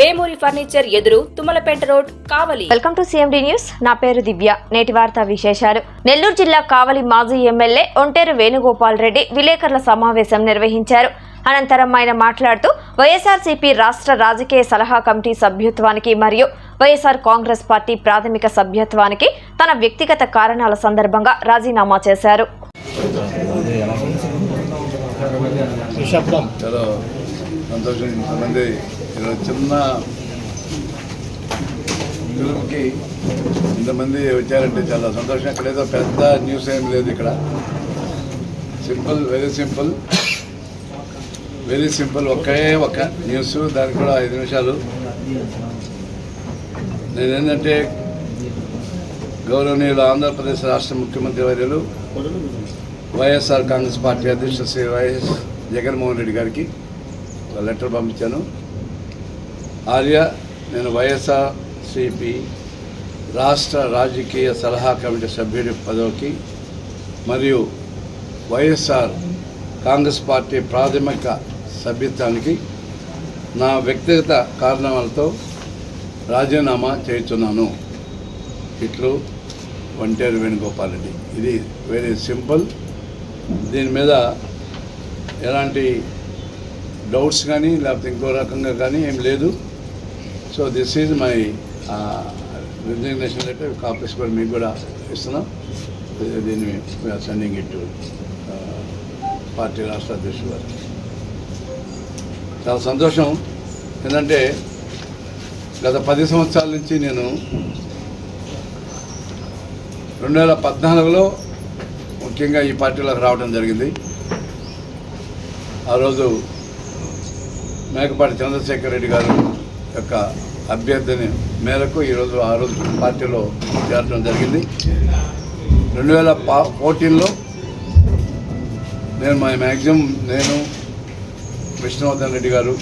Vemuri furniture ఎదురు Tummalapeta road Kavali welcome to CMD news నా పేరు దివ్య నేటి వార్తా విశేషాలు నెల్లూరు జిల్లా కావలి మాజీ ఎమ్మెల్యే ఒంటేరు వేణుగోపాల్ రెడ్డి విలేకరుల సమావేశం నిర్వహించారు అనంతరం ఆయన మాట్లాడుతూ వైఎస్ఆర్సీపీ రాష్ట్ర రాజకీయ సలహా కమిటీ సభ్యత్వానికి మరియు వైఎస్ఆర్ కాంగ్రెస్ పార్టీ ప్రాథమిక సభ్యత్వానికి తన వ్యక్తిగత కారణాల సందర్భంగా రాజీనామా చేశారు చాలా సంతోషం చిన్న పిలుపుకి ఇంతమంది వచ్చారంటే చాలా సంతోషం. ఇక్కడ ఏదో పెద్ద న్యూస్ ఏం లేదు ఇక్కడ. Simple very simple. Very simple ఒకే ఒక న్యూస్. దానికి కూడా ఐదు నిమిషాలు. నేనేంటంటే గౌరవనీయులు ఆంధ్రప్రదేశ్ రాష్ట్ర ముఖ్యమంత్రి వర్యులు వైఎస్ఆర్ కాంగ్రెస్ పార్టీ అధ్యక్షుడు శ్రీ వైఎస్ జగన్మోహన్ రెడ్డి గారికి లెటర్ పంపించాను. ఆర్య నేను వైఎస్ఆర్ సిపి రాష్ట్ర రాజకీయ సలహా కమిటీ సభ్యుడి పదవికి మరియు వైఎస్ఆర్ కాంగ్రెస్ పార్టీ ప్రాథమిక సభ్యత్వానికి నా వ్యక్తిగత కారణాలతో రాజీనామా చేస్తున్నాను ఇట్లు వంటేరు వేణుగోపాల్ రెడ్డి. ఇది వెరీ సింపుల్. దీని మీద ఎలాంటి డౌట్స్ కానీ లేకపోతే ఇంకో రకంగా కానీ ఏం లేదు. So this is my resignation letter copies కూడా మీకు కూడా ఇస్తున్నాం. దీన్ని సెండింగ్ ఇట్ పార్టీ రాష్ట్ర అధ్యక్షుడు గారు. చాలా సంతోషం. ఏంటంటే గత పది సంవత్సరాల నుంచి నేను రెండు వేల పద్నాలుగులో ముఖ్యంగా ఈ పార్టీలోకి రావడం జరిగింది. ఆ రోజు మేకపాటి చంద్రశేఖర్ రెడ్డి గారు యొక్క అభ్యర్థిని మేరకు ఈరోజు ఆ రోజు పార్టీలో చేరడం జరిగింది. రెండు వేల పా ఫోర్టీన్లో నేను మా మ్యాక్సిమం నేను విష్ణువర్ధన్ రెడ్డి గారు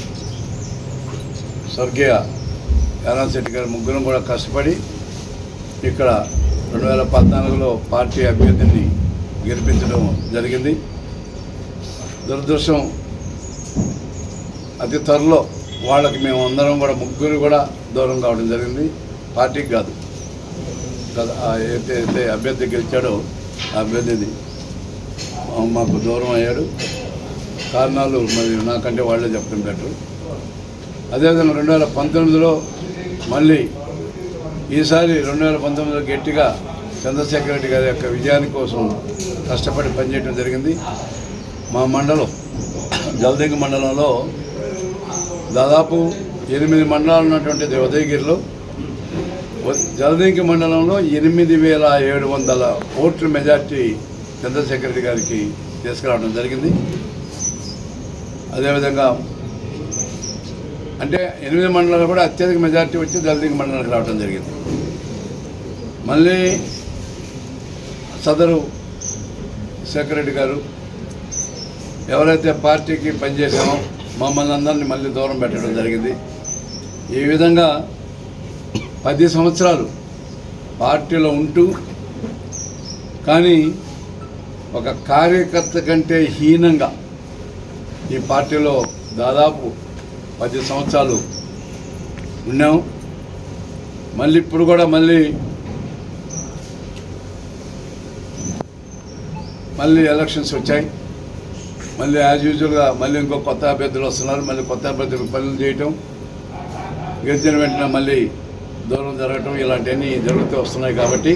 స్వర్గీయ యానాథ్ శెట్టి గారు ముగ్గురం కూడా కష్టపడి ఇక్కడ రెండు వేల పద్నాలుగులో పార్టీ అభ్యర్థిని గెలిపించడం జరిగింది. దురదృష్టం అతి త్వరలో వాళ్ళకి మేము అందరం కూడా ముగ్గురు కూడా దూరం కావడం జరిగింది. పార్టీకి కాదు. ఏదైతే అయితే అభ్యర్థి గెలిచాడో ఆ అభ్యర్థిది మాకు దూరం అయ్యాడు. కారణాలు మరి నాకంటే వాళ్ళే చెప్తుంటారు అదేవిధంగా రెండు వేల పంతొమ్మిదిలో మళ్ళీ ఈసారి రెండు వేల పంతొమ్మిదిలో గట్టిగా చంద్రశేఖర రెడ్డి గారి యొక్క విజయాని కోసం కష్టపడి పనిచేయడం జరిగింది. మా మండలం జలదింగ మండలంలో దాదాపు ఎనిమిది మండలాలు ఉన్నటువంటి ఉదయగిరిలో జలదింకి మండలంలో ఎనిమిది వేల ఏడు వందల ఓట్ల మెజార్టీ చంద్రశేఖర్ రెడ్డి గారికి తీసుకురావడం జరిగింది. అదేవిధంగా అంటే ఎనిమిది మండలాలు కూడా అత్యధిక మెజార్టీ వచ్చి జలదింకి మండలానికి రావడం జరిగింది. మళ్ళీ సదరు శేఖర్ రెడ్డి గారు ఎవరైతే పార్టీకి పనిచేసామో మమ్మల్ని అందరినీ మళ్ళీ దూరం పెట్టడం జరిగింది. ఈ విధంగా పది సంవత్సరాలు పార్టీలో ఉంటూ కానీ ఒక కార్యకర్త కంటే హీనంగా ఈ పార్టీలో దాదాపు పది సంవత్సరాలు ఉన్నాము మళ్ళీ ఇప్పుడు కూడా మళ్ళీ మళ్ళీ ఎలక్షన్స్ వచ్చాయి. మళ్ళీ యాజ్ యూజువల్గా మళ్ళీ ఇంకో కొత్త అభ్యర్థులు వస్తున్నారు. మళ్ళీ కొత్త అభ్యర్థులకు పనులు చేయటం. గెలిచిన వెంటనే మళ్ళీ దూరం జరగటం ఇలాంటివన్నీ జరుగుతూ వస్తున్నాయి కాబట్టి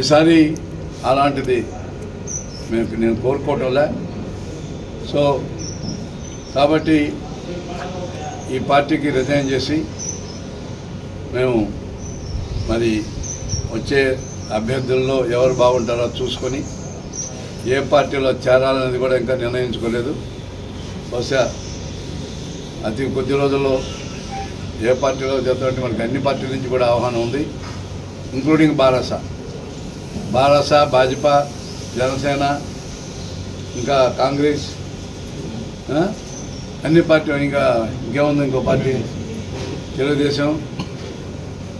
ఈసారి అలాంటిది మేము నేను కోరుకోవటంలే. సో కాబట్టి ఈ పార్టీకి రిజైన్ చేసి మేము మరి వచ్చే అభ్యర్థుల్లో ఎవరు బాగుంటారో చూసుకొని ఏ పార్టీలో చేరాలనేది కూడా ఇంకా నిర్ణయించుకోలేదు. బహుశా అతి కొద్ది రోజుల్లో ఏ పార్టీలో చేద్దామంటే మనకి అన్ని పార్టీల నుంచి కూడా ఆహ్వానం ఉంది ఇంక్లూడింగ్ బారాస. బారాస భాజపా జనసేన ఇంకా కాంగ్రెస్ అన్ని పార్టీలు ఇంకా ఇంకేముంది ఇంకో పార్టీ? తెలుగుదేశం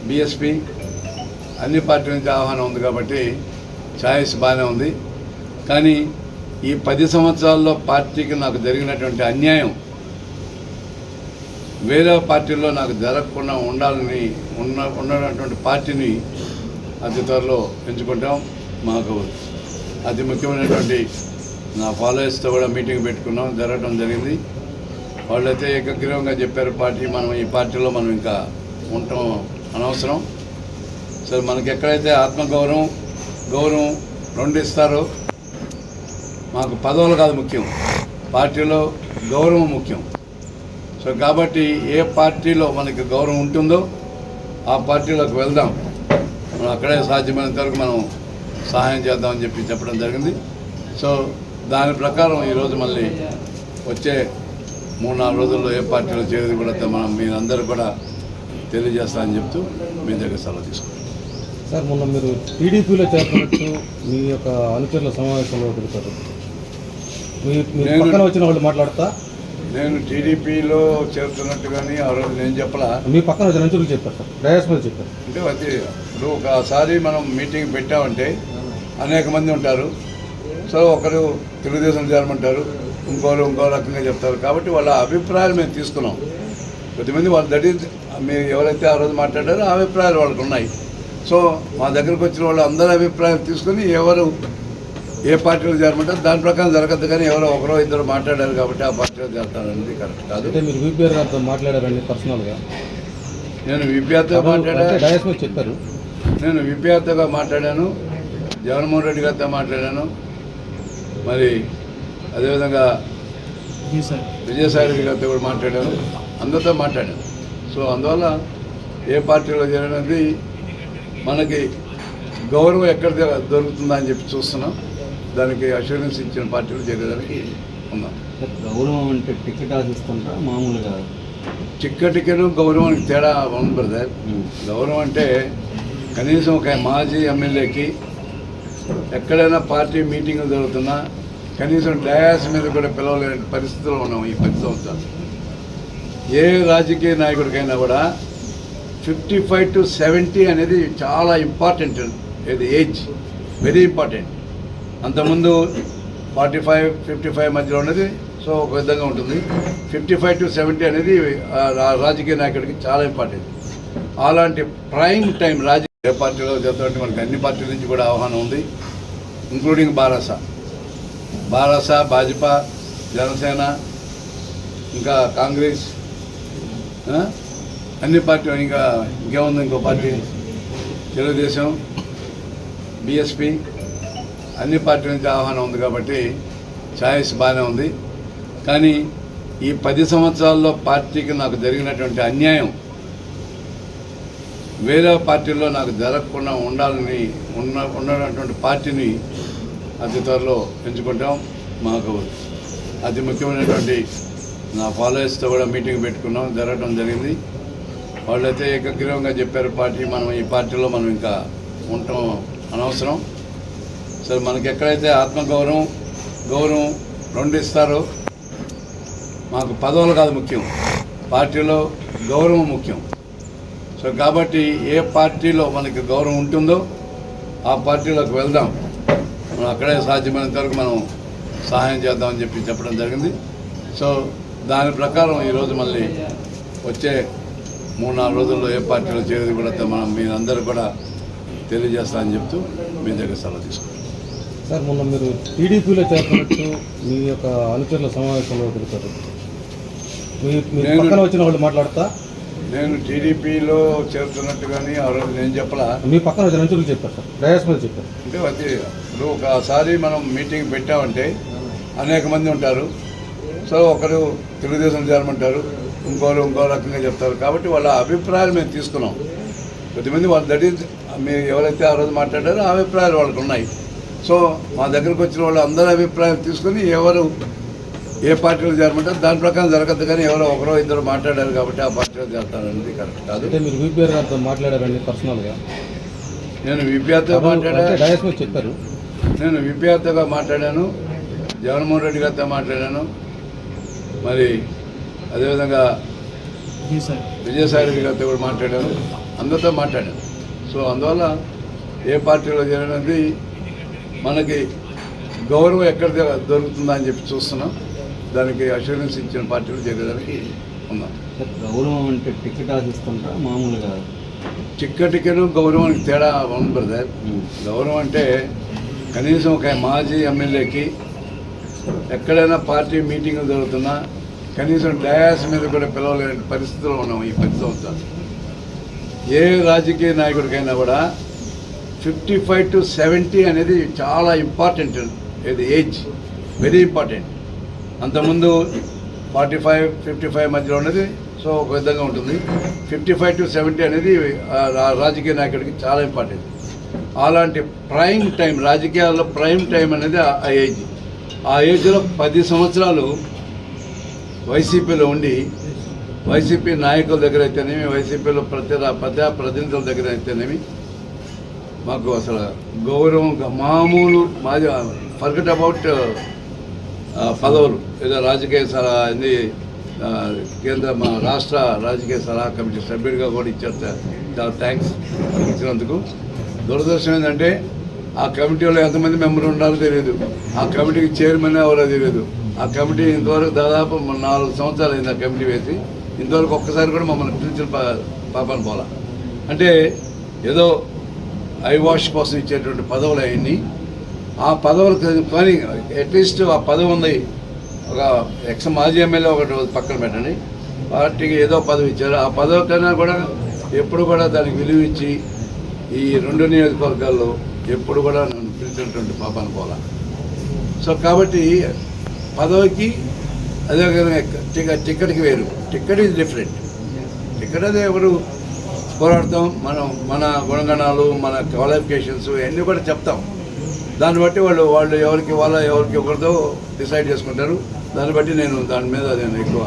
బీఎస్పీ అన్ని పార్టీల నుంచి ఆహ్వానం ఉంది కాబట్టి ఛాయిస్ బాగానే ఉంది. కానీ ఈ పది సంవత్సరాల్లో పార్టీకి నాకు జరిగినటువంటి అన్యాయం వేరే పార్టీల్లో నాకు జరగకుండా ఉండాలని ఉన్న ఉన్నటువంటి పార్టీని అతి త్వరలో ఎంచుకుంటాం. మాకు అతి ముఖ్యమైనటువంటి నా ఫాలోయర్స్తో కూడా మీటింగ్ పెట్టుకున్నాం. జరగడం జరిగింది. వాళ్ళైతే ఏకగ్రీవంగా చెప్పారు పార్టీ మనం ఈ పార్టీలో మనం ఇంకా ఉండటం అనవసరం. సరే మనకి ఎక్కడైతే ఆత్మగౌరవం గౌరవం రెండు ఇస్తారో మాకు పదవులు కాదు ముఖ్యం. పార్టీలో గౌరవం ముఖ్యం. సో కాబట్టి ఏ పార్టీలో మనకి గౌరవం ఉంటుందో ఆ పార్టీలోకి వెళ్దాం. మనం అక్కడే సాధ్యమైనంత వరకు మనం సహాయం చేద్దామని చెప్పి చెప్పడం జరిగింది. సో దాని ప్రకారం ఈరోజు మళ్ళీ వచ్చే మూడు నాలుగు రోజుల్లో ఏ పార్టీలో చేరేది కూడా మనం మీరందరూ కూడా తెలియజేస్తామని చెప్తూ మీ దగ్గర సెలవు తీసుకుంటాం సార్ మొన్న మీరు టీడీపీలో చేరుతున్నట్టు మీ యొక్క అనుచరుల సమావేశంలో తిరుగుతారు మీ పక్కన వచ్చిన వాళ్ళు మాట్లాడతా. నేను టీడీపీలో చేరుతున్నట్టు కానీ ఆ రోజు నేను చెప్పలా. మీ పక్కన అనుచరులు చెప్పారు సార్. డయాస్ మీద చెప్పారు. అంటే అది ఇప్పుడు ఒకసారి మనం మీటింగ్ పెట్టామంటే అనేక మంది ఉంటారు. సో ఒకరు తెలుగుదేశం చేరమంటారు ఇంకోరు ఇంకో రకంగా చెప్తారు. కాబట్టి వాళ్ళ అభిప్రాయాలు మేము తీసుకున్నాం. కొద్దిమంది వాళ్ళు దట్ ఈజ్ మీరు ఎవరైతే ఆ రోజు మాట్లాడారో ఆ అభిప్రాయాలు వాళ్ళకు ఉన్నాయి. సో మా దగ్గరకు వచ్చిన వాళ్ళు అందరి అభిప్రాయాలు తీసుకుని ఎవరు ఏ పార్టీలో చేరమంటారు దాని ప్రకారం జరగద్దు కానీ ఎవరో ఒకరో ఇద్దరు మాట్లాడారు కాబట్టి ఆ పార్టీలో చేరతారనేది కరెక్ట్ కాదు. అంటే మీరు వీపీఆర్ గారితో మాట్లాడారండి పర్సనల్గా? నేను విద్యార్థితో మాట్లాడా అంటే డయాస్ మీద చెప్పారు. నేను విద్యార్థిగా మాట్లాడాను జగన్మోహన్ రెడ్డి గారితో మాట్లాడాను మరి అదేవిధంగా విజయసాయి రెడ్డి గారితో కూడా మాట్లాడాను అందరితో మాట్లాడాను. సో అందువల్ల ఏ పార్టీలో చేరడానికి మనకి గౌరవం ఎక్కడ దొరుకుతుందా అని చెప్పి చూస్తున్నాం. దానికి అష్యూరెన్స్ ఇచ్చిన పార్టీలో చేరేదానికి ఉన్నాం. గౌరవం అంటే టికెట్ ఆశిస్తుంటా మామూలుగా? టిక్కటికను గౌరవానికి తేడా ఉంది బ్రదర్ గౌరవం అంటే కనీసం ఒక మాజీ ఎమ్మెల్యేకి ఎక్కడైనా పార్టీ మీటింగ్ జరుగుతున్నా కనీసం డయాస్ మీద కూడా పిలవలేని పరిస్థితిలో ఉన్నాం ఈ పది సంవత్సరాలు. ఏ రాజకీయ నాయకుడికైనా కూడా ఫిఫ్టీ ఫైవ్ టు సెవెంటీ అనేది చాలా ఇంపార్టెంట్ ఇది ఏజ్ వెరీ ఇంపార్టెంట్ అంతకుముందు ఫార్టీ ఫైవ్ ఫిఫ్టీ ఫైవ్ మధ్యలో ఉన్నది. సో ఒక విధంగా ఉంటుంది. ఫిఫ్టీ ఫైవ్ టు సెవెంటీ అనేది రా- రాజకీయ నాయకుడికి చాలా ఇంపార్టెంట్. అలాంటి ప్రైమ్ టైం రాజకీయ పార్టీలో చేస్తున్నట్టు మనకి అన్ని పార్టీల నుంచి కూడా ఆహ్వానం ఉంది ఇంక్లూడింగ్ బారాస. బారాస భాజపా జనసేన ఇంకా కాంగ్రెస్ అన్ని పార్టీలు ఇంకా ఇంకేముంది ఇంకో పార్టీ? తెలుగుదేశం బీఎస్పీ అన్ని పార్టీల నుంచి ఆహ్వానం ఉంది కాబట్టి ఛాయిస్ బాగానే ఉంది. కానీ ఈ పది సంవత్సరాల్లో పార్టీకి నాకు జరిగినటువంటి అన్యాయం వేరే పార్టీల్లో నాకు జరగకుండా ఉండాలని ఉన్న ఉన్నటువంటి పార్టీని అతి త్వరలో ఎంచుకుంటాం. మాకు అతి ముఖ్యమైనటువంటి నా ఫాలోయర్స్తో కూడా మీటింగ్ పెట్టుకున్నాం. జరగడం జరిగింది. వాళ్ళైతే ఏకగ్రీవంగా చెప్పారు పార్టీ మనం ఈ పార్టీలో మనం ఇంకా ఉండటం అనవసరం. సరే మనకి ఎక్కడైతే ఆత్మగౌరవం గౌరవం రెండు ఇస్తారో మాకు పదవులు కాదు ముఖ్యం. పార్టీలో గౌరవం ముఖ్యం. సో కాబట్టి ఏ పార్టీలో మనకి గౌరవం ఉంటుందో ఆ పార్టీలోకి వెళ్దాం. మనం అక్కడే సాధ్యమైనంత వరకు మనం సహాయం చేద్దామని చెప్పి చెప్పడం జరిగింది. సో దాని ప్రకారం ఈరోజు మళ్ళీ వచ్చే మూడు నాలుగు రోజుల్లో ఏ పార్టీలో చేరేది కూడా మనం మీరందరూ కూడా తెలియజేస్తామని చెప్తూ మీ దగ్గర సెలవు తీసుకుంటాం సార్ మొన్న మీరు టీడీపీలో చేరుతున్నట్టు మీ యొక్క అనుచరుల సమావేశంలో తిరుగుతారు మీ పక్కన వచ్చిన వాళ్ళు మాట్లాడతా? నేను టీడీపీలో చేరుతున్నట్టు కానీ ఆ రోజు నేను చెప్పలా. మీ పక్కన వచ్చిన అనుచరులు చెప్పారు సార్ డయాస్ మీద చెప్పారు. అంటే అది ఇప్పుడు ఒకసారి మనం మీటింగ్ పెట్టామంటే అనేక మంది ఉంటారు. సో ఒకరు తెలుగుదేశం చేరమంటారు ఇంకోరు ఇంకో రకంగా చెప్తారు. కాబట్టి వాళ్ళ అభిప్రాయాలు మేము తీసుకున్నాం. కొద్దిమంది వాళ్ళు దట్ ఈజ్ మీరు ఎవరైతే ఆ రోజు మాట్లాడారో ఆ అభిప్రాయాలు వాళ్ళకు ఉన్నాయి. సో మా దగ్గరకు వచ్చిన వాళ్ళు అందరి అభిప్రాయాలు తీసుకుని ఎవరు ఏ పార్టీలో చేరమంటారు దాని ప్రకారం జరగద్దు కానీ ఎవరో ఒకరో ఇద్దరు మాట్లాడారు కాబట్టి ఆ పార్టీలో చేరతారనేది కరెక్ట్ కాదు. మీరు వీపీఆర్ గారితో మాట్లాడారండి పర్సనల్గా? నేను విద్యార్థితో మాట్లాడా అంటే డయాస్ మీద చెప్పారు. నేను విపిఆర్తో మాట్లాడాను జగన్మోహన్ రెడ్డి గారితో మాట్లాడాను మరి అదేవిధంగా విజయసాయి రెడ్డి గారితో కూడా మాట్లాడాను అందరితో మాట్లాడాను. సో అందువల్ల ఏ పార్టీలో చేరడానికి మనకి గౌరవం ఎక్కడ దొరుకుతుందా అని చెప్పి చూస్తున్నాం. దానికి అష్యూరెన్స్ ఇచ్చిన పార్టీలో చేరేదానికి ఉన్నాం. గౌరవం అంటే టికెట్ ఆశిస్తుంటారా? మామూలుగా? టిక్కటికను గౌరవానికి తేడా ఉంది బ్రదర్. గౌరవం అంటే కనీసం ఒక మాజీ ఎమ్మెల్యేకి ఎక్కడైనా పార్టీ మీటింగ్లు జరుగుతున్నా కనీసం డయాస్ మీద కూడా పిలవలేని పరిస్థితిలో ఉన్నాం ఈ పది సంవత్సరాలు ఏ రాజకీయ నాయకుడికైనా కూడా ఫిఫ్టీ ఫైవ్ టు సెవెంటీ అనేది చాలా ఇంపార్టెంట్. ఇది ఏజ్ వెరీ ఇంపార్టెంట్. అంతకుముందు ఫార్టీ ఫైవ్ ఫిఫ్టీ ఫైవ్ మధ్యలో ఉన్నది సో ఒక విధంగా ఉంటుంది. ఫిఫ్టీ ఫైవ్ టు సెవెంటీ అనేది రా- రాజకీయ నాయకుడికి చాలా ఇంపార్టెంట్. అలాంటి ప్రైమ్ టైం రాజకీయాల్లో ప్రైమ్ టైం అనేది ఆ ఆ ఏజ్. ఆ ఏజ్లో పది సంవత్సరాలు వైసీపీలో ఉండి వైసీపీ నాయకుల దగ్గర అయితేనేమి వైసీపీలో ప్రతి ప్రజా ప్రతినిధుల దగ్గర అయితేనేమి మాకు అసలు గౌరవం మామూలు మాది ఫర్గట్ అబౌట్ పదవులు. ఏదో రాజకీయ సలహా ఇది కేంద్ర మా రాష్ట్ర రాజకీయ సలహా కమిటీ సభ్యుడిగా కూడా ఇచ్చారు. చాలా థ్యాంక్స్ ఇచ్చినందుకు. దురదర్శనం ఏంటంటే ఆ కమిటీలో ఎంతమంది మెంబర్ ఉన్నారో తెలియదు. ఆ కమిటీకి చైర్మన్ ఎవరో తెలియదు. ఆ కమిటీ ఇంతవరకు దాదాపు నాలుగు సంవత్సరాలు అయింది ఆ కమిటీ వేసి. ఇంతవరకు ఒక్కసారి కూడా మమ్మల్ని పిలిచిన పా- పాపాను పోలా. అంటే ఏదో ఐ వాష్ కోసం ఇచ్చేటువంటి పదవులు అవన్నీ. ఆ పదవులు కానీ అట్లీస్ట్ ఆ పదవి ఉంది. ఒక ఎక్స్ మాజీ ఎమ్మెల్యే ఒకటి పక్కన పెట్టండి. పార్టీకి ఏదో పదవి ఇచ్చారు. ఆ పదవి కన్నా కూడా ఎప్పుడు కూడా దానికి విలువ ఇచ్చి ఈ రెండు నియోజకవర్గాల్లో ఎప్పుడు కూడా నన్ను పిలిచినటువంటి పాపాను పోలా. సో కాబట్టి పదవికి అదే విధంగా టికెట్ టికెట్కి వేరు. Ticket is different. టికెట్ అదే ఎవరు పోరాడతాం. మనం మన గుణగణాలు మన క్వాలిఫికేషన్స్ ఇవన్నీ కూడా చెప్తాం. దాన్ని బట్టి వాళ్ళు వాళ్ళు ఎవరికి ఇవ్వాలో ఎవరికి ఇవ్వకూడదో డిసైడ్ చేసుకుంటారు. దాన్ని బట్టి నేను దాని మీద నేను ఎక్కువ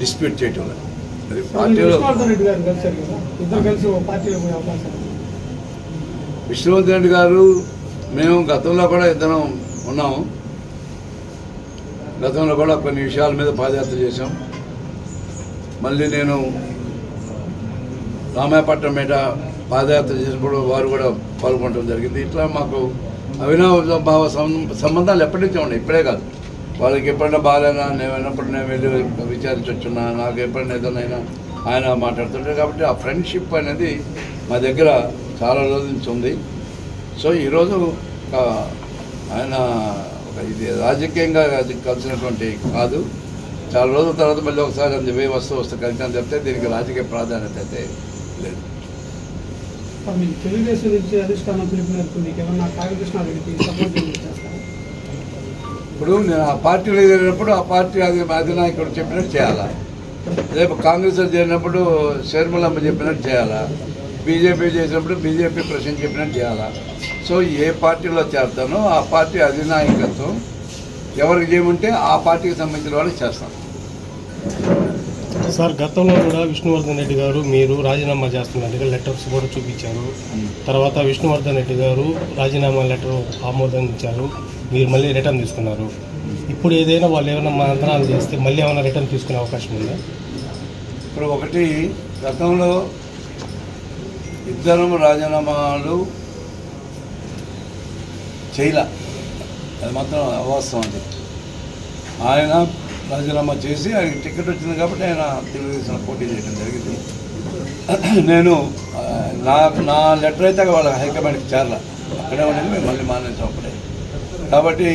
డిస్ప్యూట్ చేయటం. అది పార్టీలో విష్ణువర్ధన్ రెడ్డి గారు మేము గతంలో కూడా ఇద్దరం ఉన్నాము గతంలో కూడా కొన్ని విషయాల మీద పాదయాత్ర చేశాం. మళ్ళీ నేను రామాయపట్నం మీద పాదయాత్ర చేసినప్పుడు వారు కూడా పాల్గొనడం జరిగింది. ఇట్లా మాకు అవినావ భావ సంబంధాలు ఎప్పటి నుంచో ఉన్నాయి. ఇప్పుడే కాదు. వాళ్ళకి ఎప్పుడైనా బాగాలేనా నేను అయినప్పుడు నేను వెళ్ళి విచారించొచ్చున్నా నాకు ఎప్పుడైనా ఏదైనా ఆయన మాట్లాడుతుంటారు. కాబట్టి ఆ ఫ్రెండ్షిప్ అనేది మా దగ్గర చాలా రోజుల నుంచి ఉంది. సో ఈరోజు ఒక ఆయన ఒక ఇది రాజకీయంగా అది కలిసినటువంటి కాదు. చాలా రోజుల తర్వాత మళ్ళీ ఒకసారి అంది వస్తూ వస్తూ కలిసి చెప్తే దీనికి రాజకీయ ప్రాధాన్యత అయితే లేదు. మీకు తెలుగుదేశం నుంచి అధిష్టానం పిలుపు మేరకు మీకు ఏమన్నా కాళీకృష్ణారెడ్డికి సపోర్ట్ చేస్తారా? ఇప్పుడు నేను ఆ పార్టీలో చేరినప్పుడు ఆ పార్టీ అది అధినాయకుడు చెప్పినట్టు చేయాలా? రేపు కాంగ్రెస్లో చేరినప్పుడు షర్మిలమ్మ చెప్పినట్టు చేయాలా? బీజేపీ చేసినప్పుడు బీజేపీ ప్రెసిడెంట్ చెప్పినట్టు చేయాలా? సో ఏ పార్టీలో చేరతానో ఆ పార్టీ అధినాయకత్వం ఎవరికి చేయమంటే ఆ పార్టీకి సంబంధించిన వాళ్ళకి చేస్తాం. సార్ గతంలో కూడా విష్ణువర్ధన్ రెడ్డి గారు మీరు రాజీనామా చేస్తున్నట్టుగా లెటర్స్ కూడా చూపించారు. తర్వాత విష్ణువర్ధన్ రెడ్డి గారు రాజీనామా లెటర్ ఆమోదించారు. మీరు మళ్ళీ రిటర్న్ తీసుకున్నారు. ఇప్పుడు ఏదైనా వాళ్ళు ఏమైనా మంత్రాలు చేస్తే మళ్ళీ ఏమైనా రిటర్న్ తీసుకునే అవకాశం ఉందా? ఇప్పుడు ఒకటి గతంలో ఇద్దరం రాజీనామాలు చేయలే. అది మాత్రం అవాస్తవం అది. ఆయన రాజీనామా చేసి ఆయనకి టికెట్ వచ్చింది కాబట్టి ఆయన తెలుగుదేశం పోటీ చేయడం జరిగింది. నేను నా నా లెటర్ అయితే వాళ్ళ హైకమాండ్కి చేరల. అక్కడే ఉండేది మేము మళ్ళీ మానేసాం అప్పుడే. కాబట్టి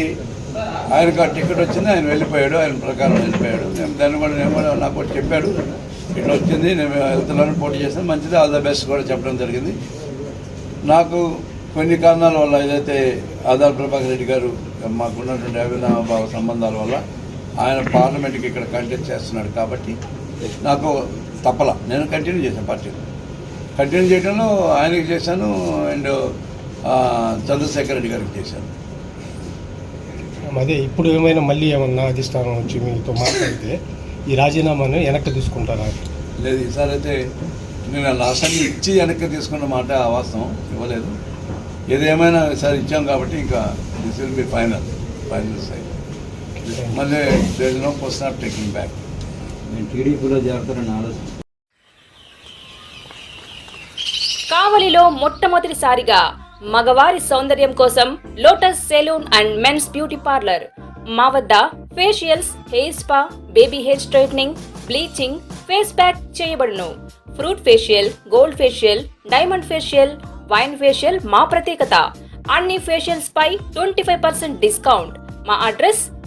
ఆయనకు ఆ టికెట్ వచ్చింది ఆయన వెళ్ళిపోయాడు ఆయన ప్రకారం వెళ్ళిపోయాడు. నేను దాన్ని కూడా నేను కూడా నాకు కూడా చెప్పాడు. ఇట్లా వచ్చింది నేను వెళ్తున్నాను పోటీ చేస్తాను మంచిది ఆల్ ద బెస్ట్ కూడా చెప్పడం జరిగింది. నాకు కొన్ని కారణాల వల్ల ఏదైతే ఆధార్ ప్రభాకర్ రెడ్డి గారు మాకున్నటువంటి అవినాభావ సంబంధాల వల్ల ఆయన పార్లమెంట్కి ఇక్కడ కంటెస్ట్ చేస్తున్నాడు కాబట్టి నాకు తప్పల. నేను కంటిన్యూ చేశాను పార్టీలో కంటిన్యూ చేయడంలో ఆయనకి చేశాను అండ్ చంద్రశేఖర్ రెడ్డి గారికి చేశాను. అదే ఇప్పుడు ఏమైనా మళ్ళీ ఏమన్నా అధిష్టానం వచ్చి మీతో మాట్లాడితే ఈ రాజీనామాను వెనక్కి తీసుకుంటారా? లేదు ఈసారి అయితే నేను లాస్ట్ టైం ఇచ్చి వెనక్కి తీసుకున్న మాట వాస్తవం ఇవ్వలేదు. ఏదేమైనా సార్ ఇచ్చాం కాబట్టి ఇంకా this will be final final side మళ్ళీ there no question of taking back నేను టీడీపీలో చేరతారని ఆలోచన కావలిలో మొట్టమొదటిసారిగా మగవారి సౌందర్యం కోసం lotus salon and men's beauty parlour మా వద్ద facials hair spa baby hair straightening bleaching face pack చేయబడును. Fruit facial gold facial diamond facial wine facial మా ప్రత్యేకత. అన్ని ఫేషియల్స్ పై ట్వంటీ ఫైవ్ పర్సెంట్ డిస్కౌంట్. మా అడ్రస్